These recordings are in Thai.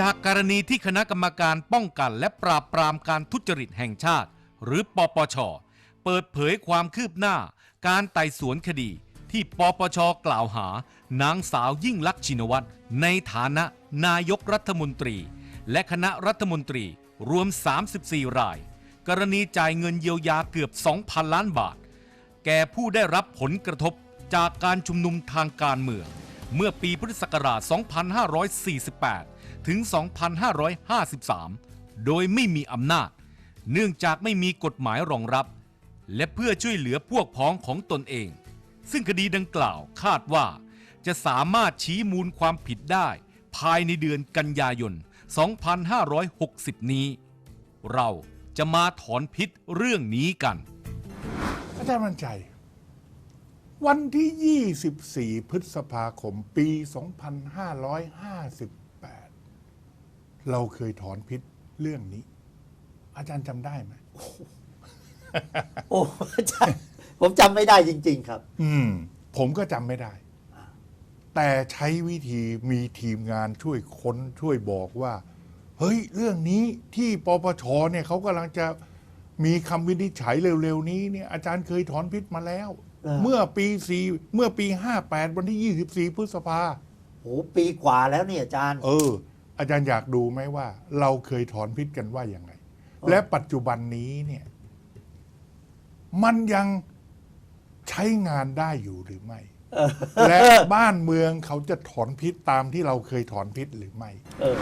จากกรณีที่คณะกรรมการป้องกันและปราบปรามการทุจริตแห่งชาติ หรือปปช เปิดเผยความคืบหน้า การไต่สวนคดี ที่ปปชกล่าวหานางสาวยิ่งลักษณ์ชินวัตรในฐานะนายกรัฐมนตรี และคณะรัฐมนตรีรวม 34 ราย กรณีจ่ายเงินเยียวยาเกือบ 2,000 ล้านบาท แก่ผู้ได้รับผลกระทบจากการชุมนุมทางการเมือง เมื่อปีพุทธศักราช 2548 ถึง 2553 โดยไม่มีอำนาจ เนื่องจากไม่มีกฎหมายรองรับ และเพื่อช่วยเหลือพวกพ้องของตนเอง ซึ่งคดีดังกล่าวคาดว่า จะสามารถชี้มูลความผิดได้ ภายในเดือนกันยายน 2560 นี้ เราจะมาถอนพิษเรื่องนี้กัน อาจารย์มั่นใจ วันที่ 24 พฤษภาคม ปี 2558 เราเคยถอนพิษเรื่องนี้ อาจารย์จำได้ไหมโอ้อาจารย์ผมจำไม่ได้จริง ๆ ครับ อืม ผมก็จำไม่ได้ แต่ใช้วิธีมีทีมงานช่วยค้นช่วยบอกว่า เฮ้ย เรื่องนี้ที่ปปชเนี่ยเขากำลังจะมีคำวินิจฉัยเร็ว ๆ นี้เนี่ยอาจารย์เคยถอนพิษมาแล้วเออเมื่อปีสี่เมื่อปี58วันที่24พฤษภาโหปีกว่าแล้วเนี่ยอาจารย์ เออ อาจารย์อยากดูไหมว่า เราเคยถอนพิษกันว่าอย่างไงและปัจจุบันนี้เนี่ย มันยังใช้งานได้อยู่หรือไม่ และบ้านเมืองเขาจะถอนพิษตามที่เราเคยถอนพิษหรือไม่เออ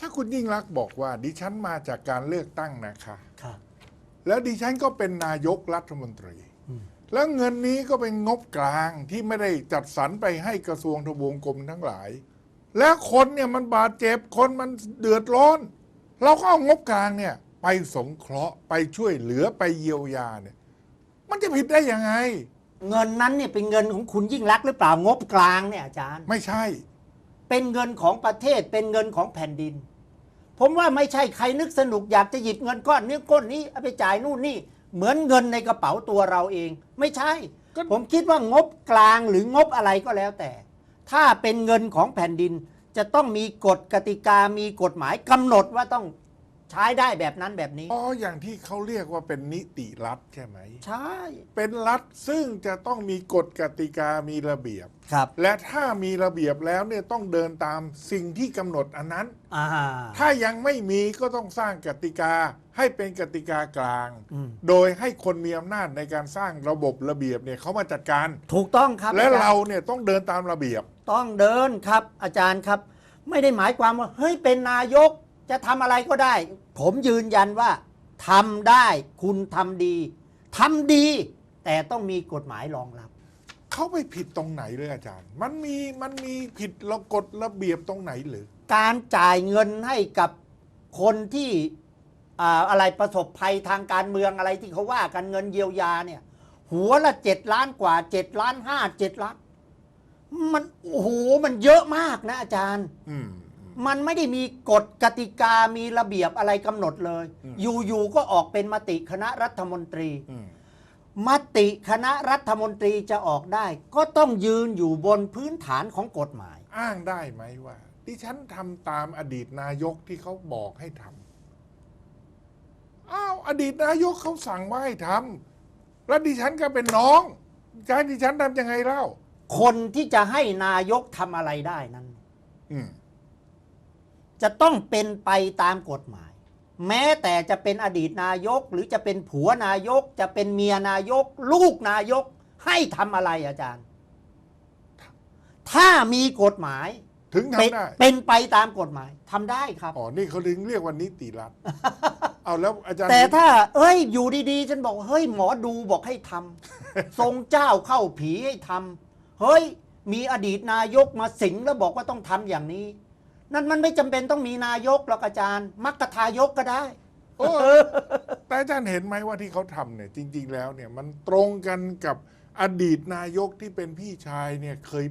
ถ้าคุณยิ่งรักษณ์บอกว่า ดิฉันมาจากการเลือกตั้งนะคะครับแล้วดิฉันก็เป็นนายกรัฐมนตรี แล้วเงินนี้ก็เป็นงบกลางที่ไม่ได้จัดสรรไปให้กระทรวงทบวงกรมทั้งหลาย แล้วคนเนี่ยมันบาดเจ็บคนมันเดือดร้อน เราก็เอางบกลางเนี่ย ไปสงเคราะห์ไปช่วยเหลือไปเยียวยาเนี่ย มันจะผิดได้ยังไง เงินนั้นเนี่ยเป็นเงินของคุณยิ่งรักษณ์หรือเปล่างบกลางเนี่ยอาจารย์ ไม่ใช่ เป็นเงินของประเทศเป็นเงินของแผ่นดิน ผมว่าไม่ใช่ใครนึกสนุกอยากจะหยิบเงินก้อนนี้ก้อนนี้เอาไปจ่ายนู่นนี่ เหมือนเงินในกระเป๋าตัวเราเอง ไม่ใช่ ก็ ผมคิดว่างบกลางหรืองบอะไรก็แล้วแต่ ถ้าเป็นเงินของแผ่นดินจะต้องมีกฎกติกามีกฎหมายกำหนดว่าต้องใช้ได้แบบนั้นแบบนี้ อ๋ออย่างที่เขาเรียกว่าเป็นนิติรัฐใช่ไหม ใช่ เป็นรัฐซึ่งจะต้องมีกฎกติกามีระเบียบ ครับ และถ้ามีระเบียบแล้วเนี่ยต้องเดินตามสิ่งที่กำหนดอันนั้น อ่า ถ้ายังไม่มีก็ต้องสร้างกติกา ให้เป็นกติกากลางอืมโดยให้คนมีอำนาจในการสร้างระบบระเบียบเนี่ยเขามาจัดการ ถูกต้องครับและอจย์เราเนี่ยต้องเดินตามระเบียบ ต้องเดินครับ อาจารย์ครับ ไม่ได้หมายความว่าเฮ้ยเป็นนายกจะทำอะไรก็ได้ ผมยืนยันว่าทำได้คุณทำดีทำดี แต่ต้องมีกฎหมายรองรับเขาไปผิดตรงไหนเลยอาจารย์ มันมีมันมีผิดระกฎระเบียบตรงไหนหรือ การจ่ายเงินให้กับคนที่ อ่าอะไรประสบภัยทางการเมืองอะไรที่เขาว่ากันเงินเยียวยาเนี่ย หัวละเจ็ดล้านกว่าเจ็ดล้านห้าเจ็ดล้านมันโอ้โหมันเยอะมากนะอาจารย์อืมมันไม่ได้มีกฎกติกามีระเบียบอะไรกำหนดเลยอืมอยู่ๆก็ออกเป็นมติคณะรัฐมนตรีอืมมติคณะรัฐมนตรีจะออกได้ ก็ต้องยืนอยู่บนพื้นฐานของกฎหมาย อ้างได้ไหมว่า ดิฉันทำตามอดีตนายกที่เขาบอกให้ทำ อ้าวอดีตนายกเขาสั่งว่าให้ทำแล้วดิฉันก็เป็นน้องจะให้ดิฉันทำยังไงเล่า คนที่จะให้นายกทำอะไรได้นั้น อืมจะต้องเป็นไปตามกฎหมาย แม้แต่จะเป็นอดีตนายก หรือจะเป็นผัวนายก จะเป็นเมียนายก ลูกนายก ให้ทำอะไรอาจารย์ ถ้ามีกฎหมายถึงเป็นทำได้เป็นไปตามกฎหมายทำได้ครับ อ๋อนี่เขาถึงเรียกว่านิติรัฐ เอาแล้วอาจารย์แต่ถ้า เอ้ย อยู่ดีๆ ฉันบอกเฮ้ยหมอดูบอกให้ทำ ทรงเจ้าเข้าผีให้ทำเฮ้ย มีอดีตนายกมาสิงแล้วบอกว่าต้องทำอย่างนี้ นั่นมันไม่จำเป็นต้องมีนายกหรอกอาจารย์มักกะทายกก็ได้เออแต่อาจารย์เห็นไหมว่าที่เขาทำเนี่ยจริง ๆ แล้วเนี่ยมันตรงกันกับอดีตนายกที่เป็นพี่ชายเนี่ยเคย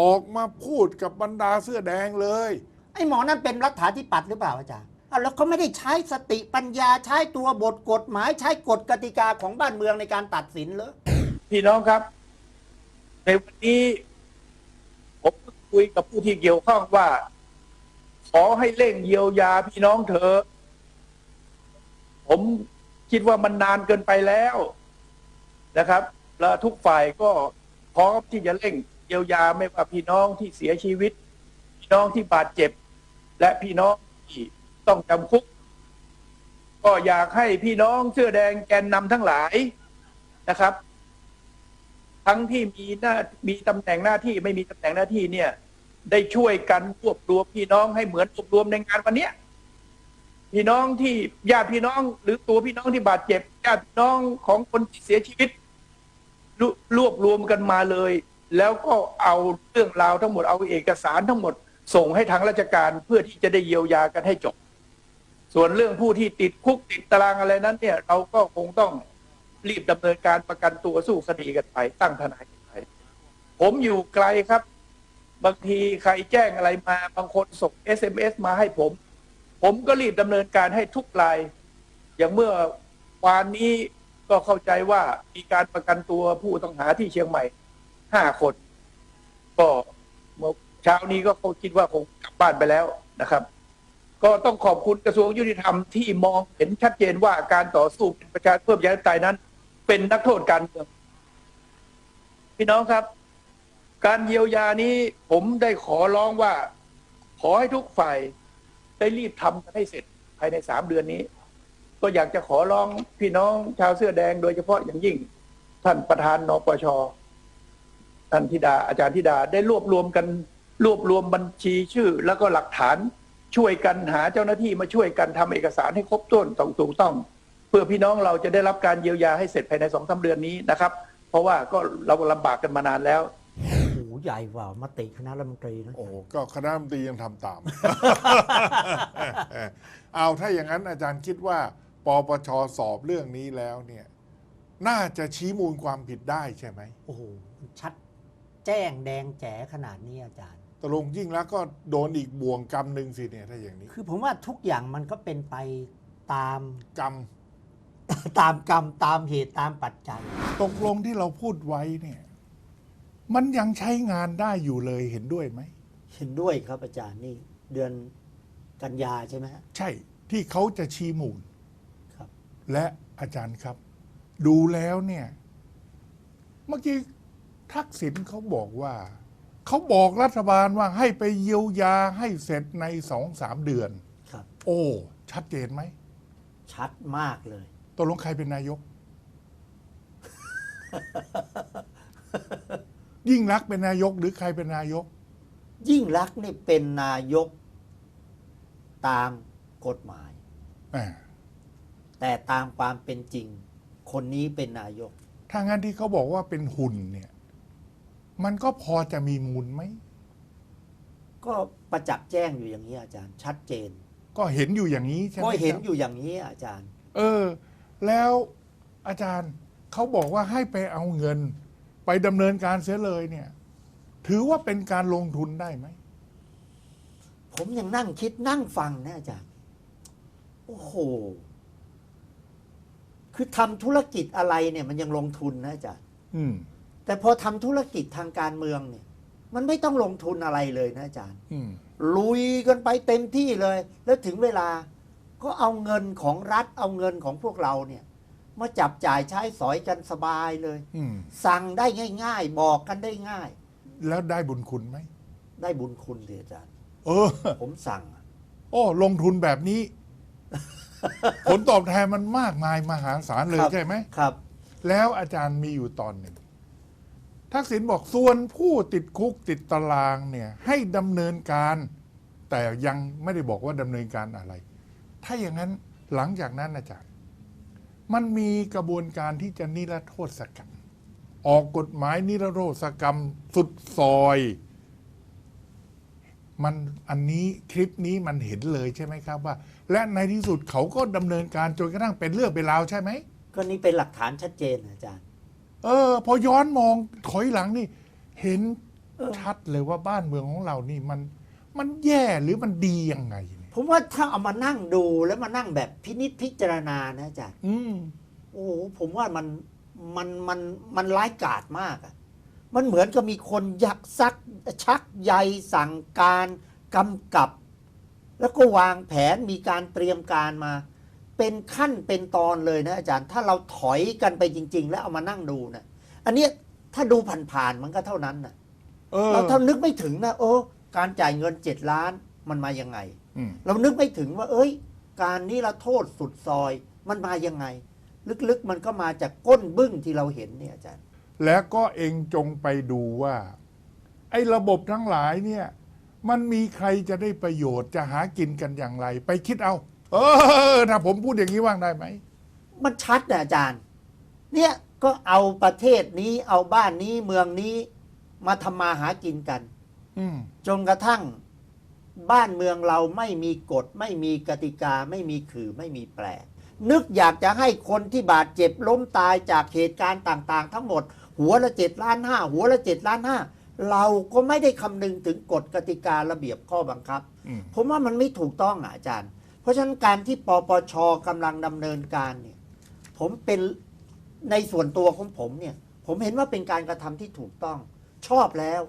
ออกมาพูดกับบรรดาเสื้อแดงเลย ไอ้หมอนั่นเป็นรัฐาธิปัตย์หรือเปล่าอาจารย์อ้าว แล้วเขาไม่ได้ใช้สติปัญญาใช้ตัวบทกฎหมายใช้กฎกติกาของบ้านเมืองในการตัดสินเหรอพี่น้องครับ ในวันนี้ผมคุยกับผู้ที่เกี่ยวข้องว่า ขอให้เร่งเยียวยาพี่น้องเถอะผมคิดว่ามันนานเกินไปแล้วนะครับ แล้วทุกฝ่ายก็พร้อมที่จะเร่งเยียวยาไม่ว่าพี่น้องที่เสียชีวิต พี่น้องที่บาดเจ็บ และพี่น้องที่ ต้องจำคุก ก็อยากให้พี่น้องเสื้อแดงแกนนำทั้งหลายนะครับ ทั้งที่มีหน้ามีตำแหน่งหน้าที่ไม่มีตำแหน่งหน้าที่เนี่ย ได้ช่วยกันรวบรวมพี่น้องให้เหมือนรวบรวมในงานวันเนี้ยพี่น้องที่ญาติพี่น้อง หรือตัวพี่น้องที่บาดเจ็บญาติพี่น้องของคนที่เสียชีวิตรรวบรวมกันมาเลย แล้วก็เอาเรื่องราวทั้งหมดเอาเอกสารทั้งหมด ส่งให้ทางราชการเพื่อที่จะได้เยียวยากันให้จบ ส่วนเรื่องผู้ที่ติดคุกติดตารางอะไรนั้นเนี่ย เราก็คงต้องรีบดำเนินการประกันตัวสู้คดีกันไป ตั้งทนายกันไปผมอยู่ไกลครับ บางทีใครแจ้งอะไรมา บางคนส่ง SMS มาให้ผม ผมก็รีบดำเนินการให้ทุกราย อย่างเมื่อวานนี้ก็เข้าใจว่ามีการประกันตัวผู้ต้องหาที่เชียงใหม่ห้าคน ก็เมื่อเช้านี้ก็คงคิดว่าคงกลับบ้านไปแล้วนะครับ ก็ต้องขอบคุณกระทรวงยุติธรรมที่มองเห็นชัดเจนว่าการต่อสู้เป็นประชาเพิ่มยาธิปไตยนั้น เป็นนักโทษการเมืองพี่น้องครับ การเยียวยานี้ผมได้ขอร้องว่า ขอให้ทุกฝ่ายได้รีบทำกันให้เสร็จภายในสามเดือนนี้ ก็อยากจะขอร้องพี่น้องชาวเสื้อแดงโดยเฉพาะอย่างยิ่ง ท่านประธานนปชท่านธิดาอาจารย์ธิดาได้รวบรวมกัน รวบรวมบัญชีชื่อ แล้วก็หลักฐาน ช่วยกันหาเจ้าหน้าที่มาช่วยกันทำเอกสารให้ครบถ้วนต้องถูกต้อง เพื่อพี่น้องเราจะได้รับการเยียวยาให้เสร็จภายในสองสาเดือนนี้นะครับ เพราะว่าก็เราลำบากกันมานานแล้วโอ้โหใหญ่กว่ามติคณะรัฐมนตรีนะโอ้โหก็คณะรัฐมนตรียังทำตาม เอาถ้าอย่างนั้นอาจารย์คิดว่าปปชสอบเรื่องนี้แล้วเนี่ย น่าจะชี้มูลความผิดได้ใช่ไหมโอ้โหมันชัดแจ้งแดงแจ๋ขนาดนี้อาจารย์ ตกลงยิ่งแล้วก็โดนอีกบ่วงกรรมหนึ่งสิเนี่ยถ้าอย่างนี้ คือผมว่าทุกอย่างมันก็เป็นไปตาม กรรมตามกรรมตามเหตุตามปัจจัย ตกลงที่เราพูดไว้เนี่ย มันยังใช้งานได้อยู่เลยเห็นด้วยไหม เห็นด้วยครับอาจารย์นี่เดือนกันยาใช่ไหมฮะ ใช่ที่เขาจะชี้มูลครับ และอาจารย์ครับ ดูแล้วเนี่ย เมื่อกี้ทักษิณเขาบอกว่า เขาบอกรัฐบาลว่าให้ไปเยียวยาให้เสร็จในสองสามเดือน ครับ โอ้ ชัดเจนไหมชัดมากเลย ตกลงใครเป็นนายก ยิ่งรักษณ์เป็นนายกหรือใครเป็นนายก ยิ่งรักษณ์นี่เป็นนายกตามกฎหมาย อ่า แต่ตามความเป็นจริง คนนี้เป็นนายก ถ้างั้นที่เขาบอกว่าเป็นหุ่นเนี่ย มันก็พอจะมีมูลไหม ก็ประจักษ์แจ้งอยู่อย่างนี้อาจารย์ ชัดเจน ก็เห็นอยู่อย่างนี้ใช่ไหมก็เห็นครับอยู่อย่างนี้อาจารย์ เออ แล้วอาจารย์เขาบอกว่าให้ไปเอาเงิน ไปดำเนินการเสียเลยเนี่ย ถือว่าเป็นการลงทุนได้ไหม ผมยังนั่งคิดนั่งฟังนะอาจารย์ โอ้โห คือทำธุรกิจอะไรเนี่ย มันยังลงทุนนะอาจารย์ อืม แต่พอทำธุรกิจทางการเมืองเนี่ยมันไม่ต้องลงทุนอะไรเลยนะอาจารย์อืมลุยกันไปเต็มที่เลย แล้วถึงเวลาก็เอาเงินของรัฐเอาเงินของพวกเราเนี่ย มาจับจ่ายใช้สอยกันสบายเลยอืมสั่งได้ง่าย ๆ บอกกันได้ง่าย แล้วได้บุญคุณไหม ได้บุญคุณเลยอาจารย์ เออ ผมสั่งอะโอ้ ลงทุนแบบนี้ ผลตอบแทนมันมากมายมหาศาลเลยครับใช่ไหมครับ แล้วอาจารย์มีอยู่ตอนหนึ่ง ทักษิณบอกส่วนผู้ติดคุกติดตารางเนี่ยให้ดำเนินการ แต่ยังไม่ได้บอกว่าดำเนินการอะไร ถ้าอย่างนั้นหลังจากนั้นอาจารย์ มันมีกระบวนการที่จะนิรโทษกรรม ออกกฎหมายนิรโทษกรรมสุดซอย มันอันนี้คลิปนี้มันเห็นเลยใช่ไหมครับว่า และในที่สุดเขาก็ดำเนินการจนกระทั่งเป็นเรื่องเป็นราวใช่ไหมก็นี่เป็นหลักฐานชัดเจนอาจารย์ เออ พอย้อนมองถอยหลังนี่ เห็นเออชัดเลยว่าบ้านเมืองของเรานี่มัน มันแย่หรือมันดียังไงเนี่ยผมว่าถ้าเอามานั่งดูแล้วมานั่งแบบพินิษพิจารณานะอาจารย์อืมโอ้โหผมว่ามันมันมันมันร้ายกาจมากอะมันเหมือนกับมีคนยักซักชักใยสั่งการกำกับ แล้วก็วางแผนมีการเตรียมการมา เป็นขั้นเป็นตอนเลยนะอาจารย์ ถ้าเราถอยกันไปจริง ๆ แล้วเอามานั่งดูนะอันเนี้ยถ้าดูผ่านๆมันก็เท่านั้นนะเออเราถ้านึกไม่ถึงนะโอ้การจ่ายเงินเจ็ดล้านมันมายังไง อืมเรานึกไม่ถึงว่า เอ้ย การนี้ละโทษสุดซอยมันมายังไง ลึกๆมันก็มาจากก้นบึ้งที่เราเห็นเนี่ยอาจารย์ แล้วก็เองจงไปดูว่า ไอ้ระบบทั้งหลายเนี่ย มันมีใครจะได้ประโยชน์จะหากินกันอย่างไร ไปคิดเอา เออ ถ้าผมพูดอย่างนี้ว่างได้ไหม มันชัดนะอาจารย์ เนี่ยก็เอาประเทศนี้เอาบ้านนี้เมืองนี้มาทำมาหากินกัน อืม จนกระทั่งบ้านเมืองเราไม่มีกฎ ไม่มีกติกาไม่มีขื่อไม่มีแปลนึกอยากจะให้คนที่บาดเจ็บล้มตายจากเหตุการณ์ต่างๆ ทั้งหมด หัวละเจ็ดล้านห้าหัวละเจ็ดล้านห้าเราก็ไม่ได้คำนึงถึงกฎกติการะเบียบข้อบังคับ อืม ผมว่ามันไม่ถูกต้องอะอาจารย์ เพราะฉะนั้นการที่ปปชกำลังดำเนินการเนี่ยผมเป็นในส่วนตัวของผมเนี่ย ผมเห็นว่าเป็นการกระทำที่ถูกต้องชอบแล้ว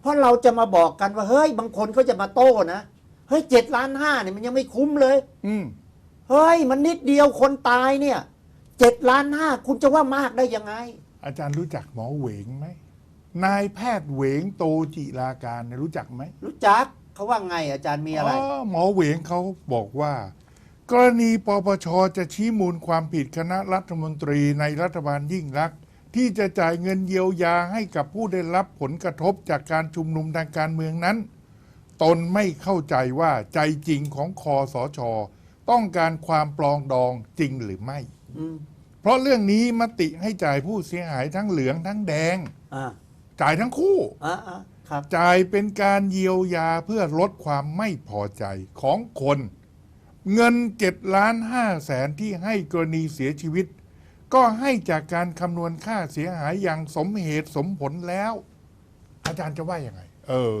เพราะเราจะมาบอกกันว่าเฮ้ยบางคนเขาจะมาโต้นะเฮ้ยเจ็ดล้านห้าเนี่ยมันยังไม่คุ้มเลย อืมเฮ้ยมันนิดเดียวคนตายเนี่ยเจ็ดล้านห้าคุณจะว่ามากได้ยังไง อาจารย์รู้จักหมอเหวงไหมนายแพทย์เหวงโตจิราการเนี่ยรู้จักไหมรู้จัก เขาว่าไงอาจารย์มีอะไร หมอเหวงเขาบอกว่า กรณีปปชจะชี้มูลความผิดคณะรัฐมนตรีในรัฐบาลยิ่งรักษณ์ที่จะจ่ายเงินเยียวยาให้กับผู้ได้รับผลกระทบจากการชุมนุมทางการเมืองนั้น ตนไม่เข้าใจว่าใจจริงของคอสช ต้องการความปลองดองจริงหรือไม่ อืมเพราะเรื่องนี้มติให้จ่ายผู้เสียหายทั้งเหลืองทั้งแดง อ่าจ่ายทั้งคู่ อ่าอ่า ครับจ่ายเป็นการเยียวยาเพื่อลดความไม่พอใจของคน เงินเจ็ดล้านห้าแสนที่ให้กรณีเสียชีวิต ก็ให้จากการคำนวณค่าเสียหายอย่างสมเหตุสมผลแล้ว อาจารย์จะว่ายังไง เออ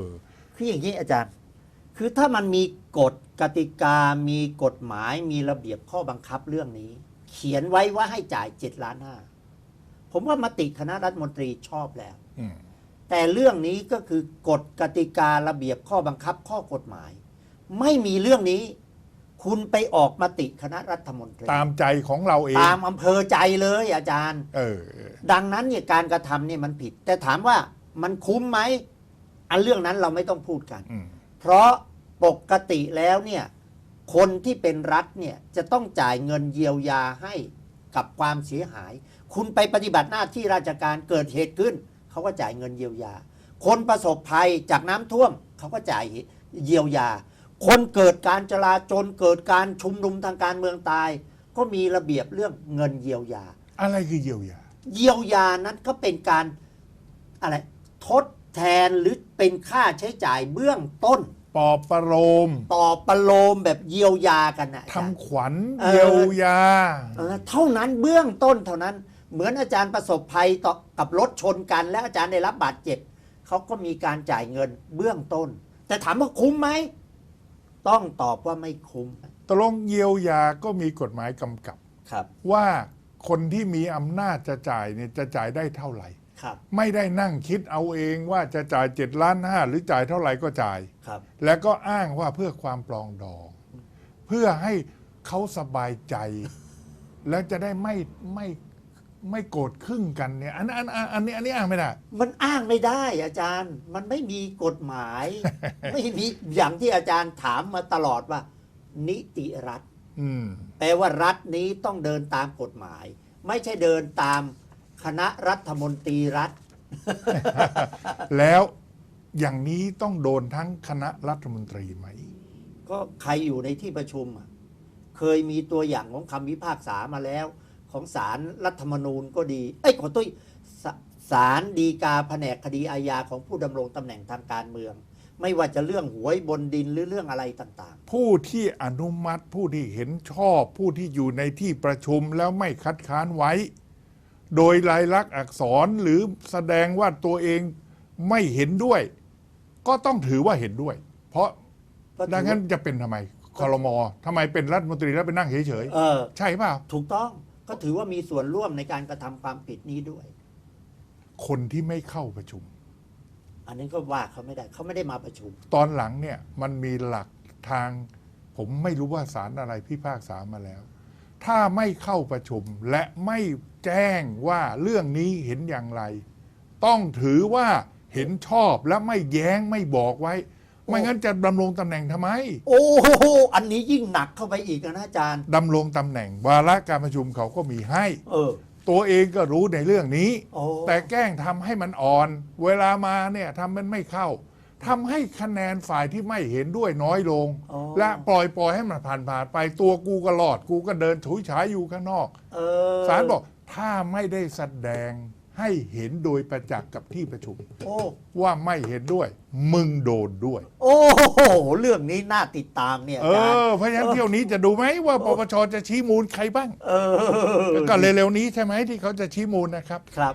คืออย่างนี้อาจารย์ คือถ้ามันมีกฎกติกา มีกฎหมาย มีระเบียบข้อบังคับเรื่องนี้ เขียนไว้ว่าให้จ่ายเจ็ดล้านห้าผมว่ามติคณะรัฐมนตรีชอบแล้ว อืม แต่เรื่องนี้ก็คือกฎกติการะเบียบข้อบังคับข้อกฎหมาย ไม่มีเรื่องนี้ คุณไปออกมติคณะรัฐมนตรี ตามใจของเราเอง ตามอำเภอใจเลยอาจารย์ เออ ดังนั้นเนี่ยการกระทำเนี่ยมันผิด แต่ถามว่ามันคุ้มไหมอันเรื่องนั้นเราไม่ต้องพูดกัน อืม เพราะปกติแล้วเนี่ยคนที่เป็นรัฐเนี่ยจะต้องจ่ายเงินเยียวยาให้กับความเสียหาย คุณไปปฏิบัติหน้าที่ราชการเกิดเหตุขึ้น เขาก็จ่ายเงินเยียวยา คนประสบภัยจากน้ำท่วม เขาก็จ่ายเยียวยา คนเกิดการจลาจลเกิดการชุมนุมทางการเมืองตาย ก็มีระเบียบเรื่องเงินเยียวยา อะไรคือเยียวยา เยียวยานั้นก็เป็นการอะไรทดแทนหรือเป็นค่าใช้จ่ายเบื้องต้นปอบประโลมต่อประโลมแบบเยียวยากันนะอาจารย์ทำขวัญเออเยียวยาเออเท่านั้นเบื้องต้นเท่านั้น เหมือนอาจารย์ประสบภัยต่อกับรถชนกัน และอาจารย์ได้รับบาดเจ็บเขาก็มีการจ่ายเงินเบื้องต้น แต่ถามว่าคุ้มไหมต้องตอบว่าไม่คุ้มตกลงเยียวยาก็มีกฎหมายกำกับ ครับ ว่าคนที่มีอำนาจจะจ่ายเนี่ยจะจ่ายได้เท่าไหร่ ครับ ไม่ได้นั่งคิดเอาเองว่าจะจ่ายเจ็ดล้านห้าหรือจ่ายเท่าไหร่ก็จ่าย ครับ แล้วก็อ้างว่าเพื่อความปลองดอง เพื่อให้เขาสบายใจ แล้วจะได้ไม่ไม่ ไม่โกรธครึ่งกันเนี่ยอันอันอันอันนี้อันนี้อ้างไม่ได้ มันอ้างไม่ได้อาจารย์ มันไม่มีกฎหมาย ไม่มีอย่างที่อาจารย์ถามมาตลอดว่า นิติรัฐอืมแปลว่ารัฐนี้ต้องเดินตามกฎหมาย ไม่ใช่เดินตามคณะรัฐมนตรีรัฐ แล้วอย่างนี้ต้องโดนทั้งคณะรัฐมนตรีไหม ก็ใครอยู่ในที่ประชุมอะเคยมีตัวอย่างของคำพิพากษามาแล้ว ของศาลรรัฐธรรมนูญก็ดี เอ้ยขอตุ้ยศศาลดีกาแผนกคดีอาญาของผู้ดำรงตำแหน่งทางการเมือง ไม่ว่าจะเรื่องหวยบนดินหรือเรื่องอะไรต่างผู้ที่อนุมัติผู้ที่เห็นชอบ ผู้ที่อยู่ในที่ประชุมแล้วไม่คัดค้านไว้ โดยลายลักษณ์อักษรหรือแสดงว่าตัวเองไม่เห็นด้วย ก็ต้องถือว่าเห็นด้วย เพราะๆก็ถือดังนั้นจะเป็นทำไมคอรมอทำไมเป็นรัฐมนตรีแล้วไปนั่งเฉยเออ ๆใช่เปล่า ถูกต้อง ก็ถือว่ามีส่วนร่วมในการกระทำความผิดนี้ด้วย คนที่ไม่เข้าประชุม อันนี้ก็ว่าเขาไม่ได้เขาไม่ได้มาประชุม ตอนหลังเนี่ยมันมีหลักทาง ผมไม่รู้ว่าศาลอะไรพิพากษามาแล้ว ถ้าไม่เข้าประชุมและไม่แจ้งว่าเรื่องนี้เห็นอย่างไร ต้องถือว่าเห็นชอบและไม่แย้งไม่บอกไว้ ไม่งั้นจะดำรงตำแหน่งทำไม โอ้โหอันนี้ยิ่งหนักเข้าไปอีกนะอาจารย์ ดำรงตำแหน่ง วาระการประชุมเขาก็มีให้ เออ ตัวเองก็รู้ในเรื่องนี้ โอ้ แต่แกล้งทำให้มันอ่อน เวลามาเนี่ยทำมันไม่เข้าทำให้คะแนนฝ่ายที่ไม่เห็นด้วยน้อยลงโอ้และปล่อยปล่อยให้มันผ่านผ่านไปตัวกูก็รอดกูก็เดินถุยฉายอยู่ข้างนอก เออศาลบอกถ้าไม่ได้แสดง ให้เห็นโดยประจักษ์กับที่ประชุม โอ้ว่าไม่เห็นด้วย มึงโดนด้วย โอ้โหเรื่องนี้น่าติดตามเนี่ยเออาจารย์อเพราะฉะนั้นเที่ยวนี้จะดูไหมว่าปปชจะชี้มูลใครบ้าง เออก็เร็วๆนี้ใช่ไหมที่เขาจะชี้มูลนะครับ ครับ